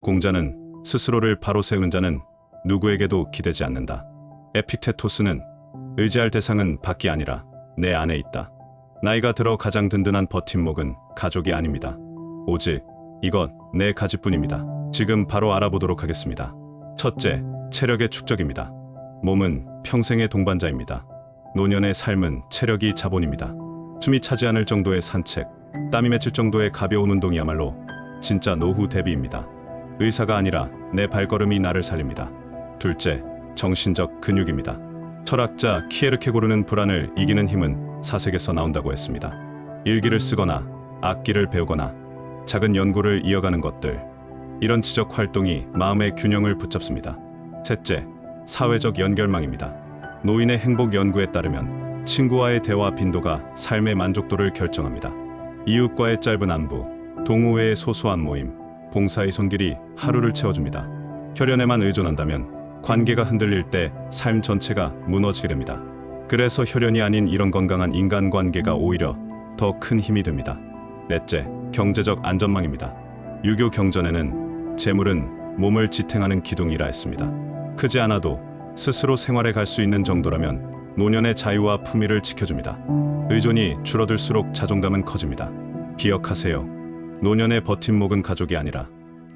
공자는 스스로를 바로 세운 자는 누구에게도 기대지 않는다. 에픽테토스는 의지할 대상은 밖이 아니라 내 안에 있다. 나이가 들어 가장 든든한 버팀목은 가족이 아닙니다. 오직 이것 내 가지뿐입니다. 지금 바로 알아보도록 하겠습니다. 첫째, 체력의 축적입니다. 몸은 평생의 동반자입니다. 노년의 삶은 체력이 자본입니다. 숨이 차지 않을 정도의 산책, 땀이 맺힐 정도의 가벼운 운동이야말로 진짜 노후 대비입니다. 의사가 아니라 내 발걸음이 나를 살립니다. 둘째, 정신적 근육입니다. 철학자 키에르케고르는 불안을 이기는 힘은 사색에서 나온다고 했습니다. 일기를 쓰거나 악기를 배우거나 작은 연구를 이어가는 것들 이런 지적 활동이 마음의 균형을 붙잡습니다. 셋째, 사회적 연결망입니다. 노인의 행복 연구에 따르면 친구와의 대화 빈도가 삶의 만족도를 결정합니다. 이웃과의 짧은 안부, 동호회의 소소한 모임, 봉사의 손길이 하루를 채워줍니다. 혈연에만 의존한다면 관계가 흔들릴 때 삶 전체가 무너지게 됩니다. 그래서 혈연이 아닌 이런 건강한 인간관계가 오히려 더 큰 힘이 됩니다. 넷째, 경제적 안전망입니다. 유교 경전에는 재물은 몸을 지탱하는 기둥이라 했습니다. 크지 않아도 스스로 생활해 갈 수 있는 정도라면 노년의 자유와 품위를 지켜줍니다. 의존이 줄어들수록 자존감은 커집니다. 기억하세요. 노년의 버팀목은 가족이 아니라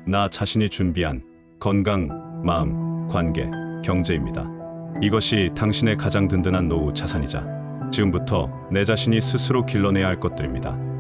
나 자신이 준비한 건강, 마음, 관계, 경제입니다. 이것이 당신의 가장 든든한 노후 자산이자 지금부터 내 자신이 스스로 길러내야 할 것들입니다.